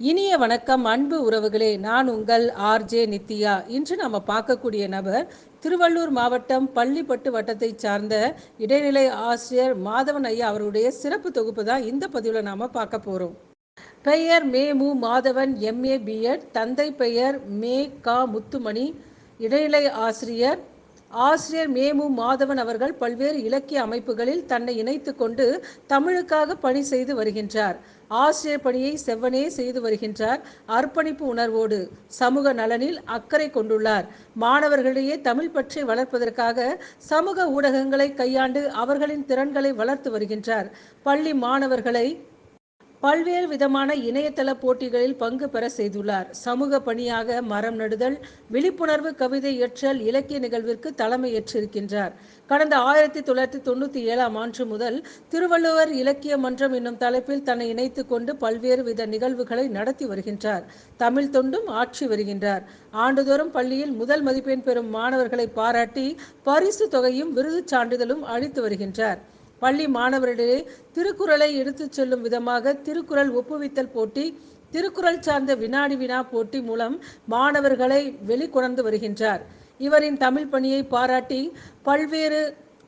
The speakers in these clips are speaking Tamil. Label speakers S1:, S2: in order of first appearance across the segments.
S1: இனிய வணக்கம் அன்பு உறவுகளே. நான் உங்கள் ஆர்ஜே நித்யா. இன்று நம்ம பார்க்கக்கூடிய நபர் திருவள்ளூர் மாவட்டம் பள்ளிப்பட்டு வட்டத்தை சார்ந்த இடைநிலை ஆசிரியர் மாதவன் ஐயா அவருடைய சிறப்பு தொகுப்பு தான் இந்த பதிவில் நாம் பார்க்க போகிறோம் பெயர் மே மு. மாதவன் எம்ஏ பிஎட் தந்தை பெயர் மே கா முத்துமணி. இடைநிலை ஆசிரியர் ஆசிரியர் மேமு மாதவன் அவர்கள் பல்வேறு இலக்கிய அமைப்புகளில் தன்னை இணைத்து கொண்டு தமிழுக்காக பணி செய்து வருகின்றார். ஆசிரியர் பணியை செவ்வனே செய்து வருகின்றார். அர்ப்பணிப்பு உணர்வோடு சமூக நலனில் அக்கறை கொண்டுள்ளார். மாணவர்களிடையே தமிழ் பற்றி வளர்ப்பதற்காக சமூக ஊடகங்களை கையாண்டு அவர்களின் திறன்களை வளர்த்து வருகின்றார். பள்ளி மாணவர்களை பல்வேறு விதமான இணையதள போட்டிகளில் பங்கு பெற செய்துள்ளார். சமூக பணியாக மரம் நடுதல் விழிப்புணர்வு கவிதை இயற்றல் இலக்கிய நிகழ்விற்கு தலைமை ஏற்றிருக்கின்றார். கடந்த ஆயிரத்தி தொள்ளாயிரத்தி தொண்ணூற்றி ஏழாம் ஆண்டு முதல் திருவள்ளுவர் இலக்கிய மன்றம் என்னும் தலைப்பில் தன்னை இணைத்து கொண்டு பல்வேறு வித நிகழ்வுகளை நடத்தி வருகின்றார். தமிழ் தொண்டும் ஆட்சி வருகின்றார். ஆண்டுதோறும் பள்ளியில் முதல் மதிப்பெண் பெறும் மாணவர்களை பாராட்டி பரிசு தொகையும் விருது சான்றிதழும் அளித்து வருகின்றார். பள்ளி மாணவர்களிடையே திருக்குறளை எடுத்துச் செல்லும் விதமாக திருக்குறள் ஒப்புவித்தல் போட்டி திருக்குறள் சார்ந்த வினாடி வினா போட்டி மூலம் மாணவர்களை வெளிக்கொணர்ந்து வருகின்றார். இவரின் தமிழ் பணியை பாராட்டி பல்வேறு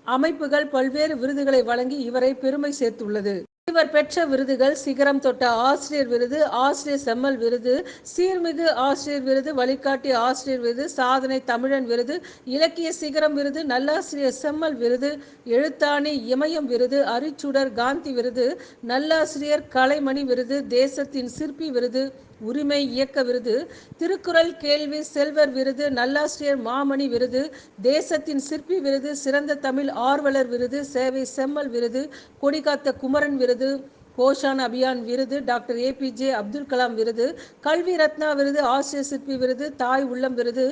S1: அமைப்புகள் பல்வேறு விருதுகளை வழங்கி இவரை பெருமை சேர்த்துள்ளது. இவர் பெற்ற விருதுகள் சிகரம் தொட்ட ஆசிரியர் விருது ஆசிரியர் செம்மல் விருது சீர்மிகு ஆசிரியர் விருது வழிகாட்டி ஆசிரியர் விருது சாதனை தமிழன் விருது இலக்கிய சிகரம் விருது நல்லாசிரியர் செம்மல் விருது எழுத்தாணி இமயம் விருது அரிச்சுடர் காந்தி விருது நல்லாசிரியர் கலைமணி விருது தேசத்தின் சிற்பி விருது உரிமை இயக்க விருது திருக்குறள் கேள்வி செல்வர் விருது நல்லாசிரியர் மாமணி விருது தேசத்தின் சிற்பி விருது சிறந்த தமிழ் ஆர்வலர் விருது சேவை செம்மல் விருது கொடிகாத்த குமரன் விருது போஷான் அபியான் விருது டாக்டர் ஏபிஜே அப்துல் கலாம் விருது கல்வி ரத்னா விருது ஆசிரியர் சிற்பி விருது தாய் உள்ளம் விருது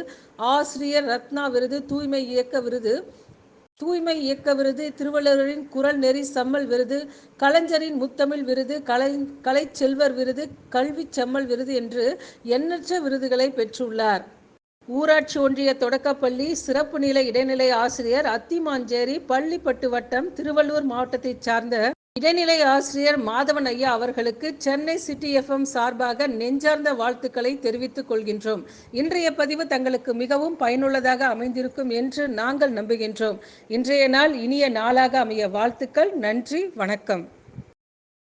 S1: ஆசிரியர் ரத்னா விருது தூய்மை இயக்க விருது தூய்மை இயக்க விருது திருவள்ளுவரின் குரல் நெறி சம்மல் விருது கலைஞரின் முத்தமிழ் விருது கலை கலை செல்வர் விருது கல்வி செம்மல் விருது என்று எண்ணற்ற விருதுகளை பெற்றுள்ளார். ஊராட்சி ஒன்றிய தொடக்கப்பள்ளி சிறப்பு நிலை இடைநிலை ஆசிரியர் அத்திமாஞ்சேரி பள்ளிப்பட்டு வட்டம் திருவள்ளூர் மாவட்டத்தைச் சார்ந்த இடைநிலை ஆசிரியர் மாதவன் ஐயா அவர்களுக்கு சென்னை சிட்டி எஃப்எம் சார்பாக நெஞ்சார்ந்த வாழ்த்துக்களை தெரிவித்துக் கொள்கின்றோம். இன்றைய பதிவு தங்களுக்கு மிகவும் பயனுள்ளதாக அமைந்திருக்கும் என்று நாங்கள் நம்புகின்றோம். இன்றைய நாள் இனிய நாளாக அமைய வாழ்த்துக்கள். நன்றி. வணக்கம்.